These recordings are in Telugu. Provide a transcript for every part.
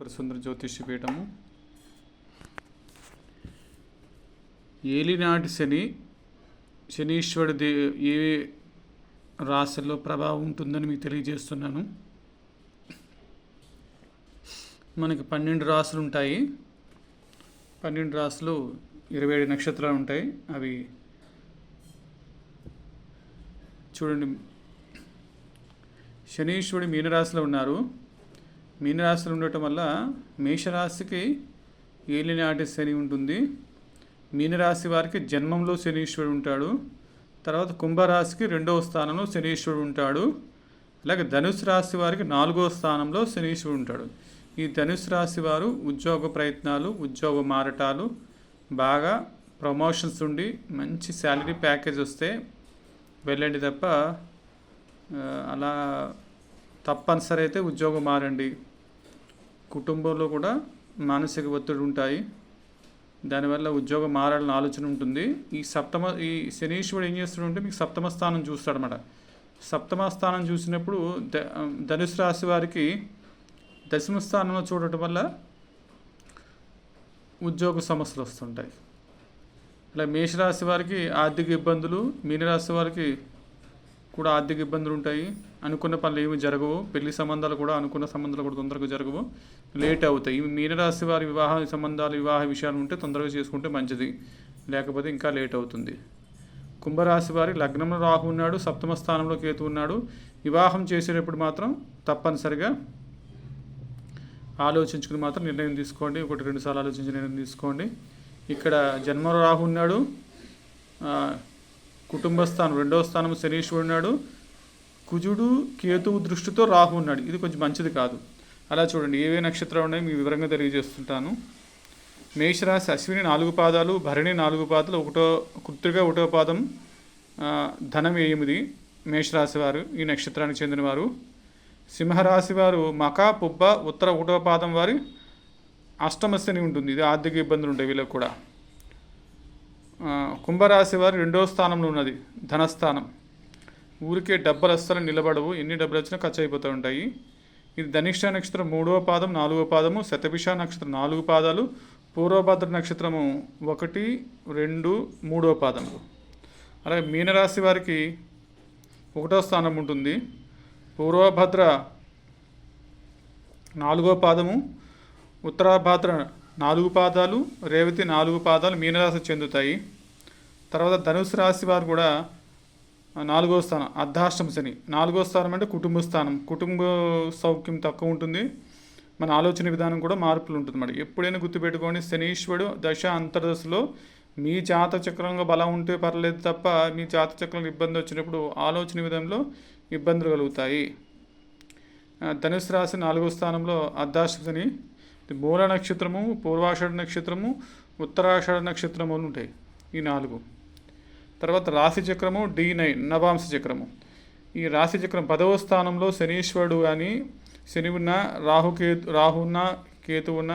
పరసుందర జ్యోతిష్య పీఠము. ఏలినాటి శని శనీశ్వరుడి దే ఏ రాశిలో ప్రభావం ఉంటుందని మీకు తెలియజేస్తున్నాను. మనకి పన్నెండు రాసులు ఉంటాయి. పన్నెండు రాసులు ఇరవై ఏడు నక్షత్రాలు ఉంటాయి. అవి చూడండి. శనీశ్వరుడు మీనరాశిలో ఉన్నారు. మీనరాశిలో ఉండటం వల్ల మేషరాశికి ఏలినాటి శని ఉంటుంది. మీనరాశి వారికి జన్మంలో శనీశ్వరుడు ఉంటాడు. తర్వాత కుంభరాశికి రెండవ స్థానంలో శనీశ్వరుడు ఉంటాడు. అలాగే ధనుసు రాశి వారికి నాలుగవ స్థానంలో శనీశ్వరుడు ఉంటాడు. ఈ ధనుసు రాశి వారు ఉద్యోగ ప్రయత్నాలు ఉద్యోగ మారటాలు బాగా ప్రమోషన్స్ ఉండి మంచి శాలరీ ప్యాకేజ్ వస్తే వెళ్ళండి తప్ప అలా తప్పనిసరి అయితే ఉద్యోగం మారండి. కుటుంబంలో కూడా మానసిక ఒత్తిడి ఉంటాయి. దానివల్ల ఉద్యోగం మారాలని ఆలోచన ఉంటుంది. ఈ సప్తమ ఈ శనీశ్వరుడు ఏం చేస్తాడంటే మీకు సప్తమ స్థానం చూస్తాడనమాట సప్తమ స్థానం చూసినప్పుడు ద ధనుసు రాశి వారికి దశమ స్థానంలో చూడటం వల్ల ఉద్యోగ సమస్యలు వస్తుంటాయి. అలా మేషరాశి వారికి ఆర్థిక ఇబ్బందులు మీనరాశి వారికి కూడా ఆర్థిక ఇబ్బందులు ఉంటాయి. అనుకున్న పనులు ఏమి జరగవు. పెళ్ళి సంబంధాలు కూడా అనుకున్న సంబంధాలు కూడా తొందరగా జరగవు. లేట్ అవుతాయి. మీనరాశి వారి వివాహ సంబంధాలు వివాహ విషయాలు ఉంటే తొందరగా చేసుకుంటే మంచిది. లేకపోతే ఇంకా లేట్ అవుతుంది. కుంభరాశి వారి లగ్నంలో రాహు ఉన్నాడు. సప్తమ స్థానంలో కేతు ఉన్నాడు. వివాహం చేసేటప్పుడు మాత్రం తప్పనిసరిగా ఆలోచించుకుని మాత్రం నిర్ణయం తీసుకోండి. ఒకటి రెండు సార్లు ఆలోచించి నిర్ణయం తీసుకోండి. ఇక్కడ జన్మలో రాహు ఉన్నాడు. కుటుంబ స్థానం రెండవ స్థానం శనీశ్వరుడు ఉన్నాడు. కుజుడు కేతువు దృష్టితో రాహు ఉన్నాడు. ఇది కొంచెం మంచిది కాదు. అలా చూడండి. ఏవే నక్షత్రాలు ఉన్నాయో మీ వివరంగా తెలియజేస్తుంటాను. మేషరాశి అశ్విని నాలుగు పాదాలు భరణి నాలుగు పాదాలు ఒకటో కృత్తిక ఒకటో పాదం ధనం ఎనిమిది మేషరాశి వారు ఈ నక్షత్రానికి చెందినవారు సింహరాశి వారు మక పుబ్బ ఉత్తర ఒకటో పాదం వారి అష్టమశని ఉంటుంది. ఇది ఆర్థిక ఇబ్బందులు ఉంటాయి వీళ్ళకి కూడా. కుంభరాశి వారి రెండో స్థానంలో ఉన్నది ధనస్థానం. ఊరికే డబ్బులు అస్సలు నిలబడవు ఎన్ని డబ్బులు వచ్చినా ఖర్చు అయిపోతూ ఉంటాయి. ఇది ధనిష్ట నక్షత్రం మూడవ పాదం నాలుగవ పాదము శతభిష నక్షత్రం నాలుగు పాదాలు పూర్వభద్ర నక్షత్రము ఒకటి రెండు మూడవ పాదములు అలాగే మీనరాశి వారికి ఒకటో స్థానం ఉంటుంది. పూర్వభద్ర నాలుగో పాదము ఉత్తరాభద్ర నాలుగు పాదాలు రేవతి నాలుగు పాదాలు మీనరాశి చెందుతాయి. తర్వాత ధనుసు రాశి వారు కూడా నాలుగో స్థానం అర్ధాష్టమ శని. నాలుగో స్థానం అంటే కుటుంబ స్థానం. కుటుంబ సౌఖ్యం తక్కువ ఉంటుంది. మన ఆలోచన విధానం కూడా మార్పులు ఉంటుంది మరి. ఎప్పుడైనా గుర్తుపెట్టుకోండి శనీశ్వరుడు దశ అంతర్దశలో మీ జాత చక్రంగా బలం ఉంటే పర్లేదు తప్ప మీ జాత చక్రంలో ఇబ్బంది వచ్చినప్పుడు ఆలోచన విధంలో ఇబ్బందులు కలుగుతాయి. ధనుసు రాశి నాలుగో స్థానంలో అర్ధాష్టని మూల నక్షత్రము పూర్వాషాఢ నక్షత్రము ఉత్తరాషాఢ నక్షత్రము అని ఉంటాయి ఈ నాలుగు. తర్వాత రాశి చక్రము డి నైన్ నవాంశ చక్రము. ఈ రాశి చక్రం పదవ స్థానంలో శనీశ్వరుడు కానీ శని ఉన్న రాహుకేతు రాహు ఉన్న కేతు ఉన్న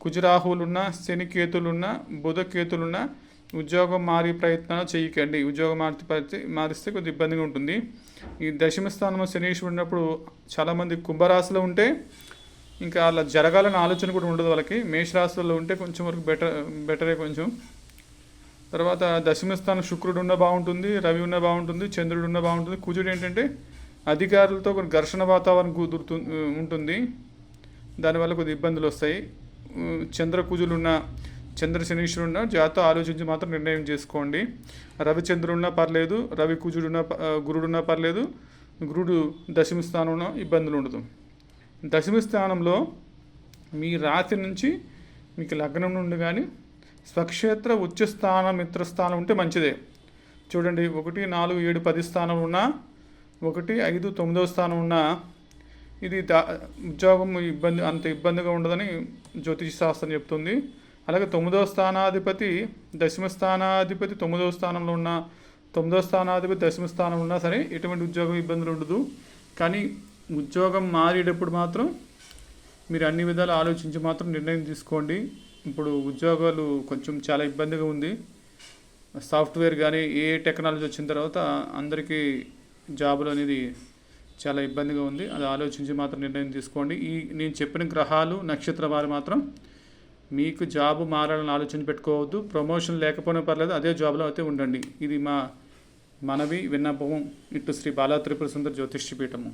కుజరాహువులున్న శని కేతులున్న బుధ కేతులున్న ఉద్యోగం మారి ప్రయత్నాలు చేయకండి. ఉద్యోగం మార్చి మారిస్తే కొద్దిగా ఇబ్బందిగా ఉంటుంది. ఈ దశమ స్థానంలో శనీశ్వరుడు ఉన్నప్పుడు చాలామంది కుంభరాశిలో ఉంటే ఇంకా అలా జరగాలని ఆలోచన కూడా ఉండదు వాళ్ళకి. మేషరాశుల్లో ఉంటే కొంచెం వరకు బెటర్ బెటరే కొంచెం. తర్వాత దశమస్థానం శుక్రుడు ఉన్న బాగుంటుంది రవి ఉన్న బాగుంటుంది చంద్రుడు ఉన్న బాగుంటుంది. కుజుడు ఏంటంటే అధికారులతో కొన్ని ఘర్షణ వాతావరణం కుదురుతు ఉంటుంది. దానివల్ల కొద్ది ఇబ్బందులు వస్తాయి. చంద్ర కుజులు ఉన్న చంద్ర శనీశ్వరుడు ఉన్న జాతో ఆలోచించి మాత్రం నిర్ణయం చేసుకోండి. రవిచంద్రుడు ఉన్నా పర్లేదు రవి కుజుడున్న గురుడున్నా పర్లేదు. గురుడు దశమ స్థానంలో ఇబ్బందులు ఉండదు. దశమ స్థానంలో మీ రాశి నుంచి మీకు లగ్నం నుండి కానీ స్వక్షేత్ర ఉచ్చస్థానం మిత్రస్థానం ఉంటే మంచిదే. చూడండి ఒకటి నాలుగు ఏడు పది స్థానం ఉన్నా ఒకటి ఐదు తొమ్మిదవ స్థానం ఉన్నా ఇది దా ఉద్యోగం ఇబ్బంది అంత ఇబ్బందిగా ఉండదని జ్యోతిష శాస్త్రం చెప్తుంది. అలాగే తొమ్మిదవ స్థానాధిపతి దశమ స్థానాధిపతి తొమ్మిదవ స్థానంలో ఉన్న తొమ్మిదవ స్థానాధిపతి దశమ స్థానంలో ఉన్నా సరే ఎటువంటి ఉద్యోగం ఇబ్బందులు ఉండదు. కానీ ఉద్యోగం మారేటప్పుడు మాత్రం మీరు అన్ని విధాలు ఆలోచించి మాత్రం నిర్ణయం తీసుకోండి. ఇప్పుడు ఉద్యోగాలు కొంచెం చాలా ఇబ్బందిగా ఉంది. సాఫ్ట్వేర్ కానీ ఏ టెక్నాలజీ వచ్చిన తర్వాత అందరికీ జాబులు అనేది చాలా ఇబ్బందిగా ఉంది. అది ఆలోచించి మాత్రం నిర్ణయం తీసుకోండి. ఈ నేను చెప్పిన గ్రహాలు నక్షత్ర వారు మాత్రం మీకు జాబ్ మారాలని ఆలోచన పెట్టుకోవద్దు. ప్రమోషన్ లేకపోయినా పర్లేదు అదే జాబ్లో అయితే ఉండండి. ఇది మా మనవి విన్నపం ఇటు శ్రీ బాలా త్రిపుర సుందర జ్యోతిష్యపీఠము.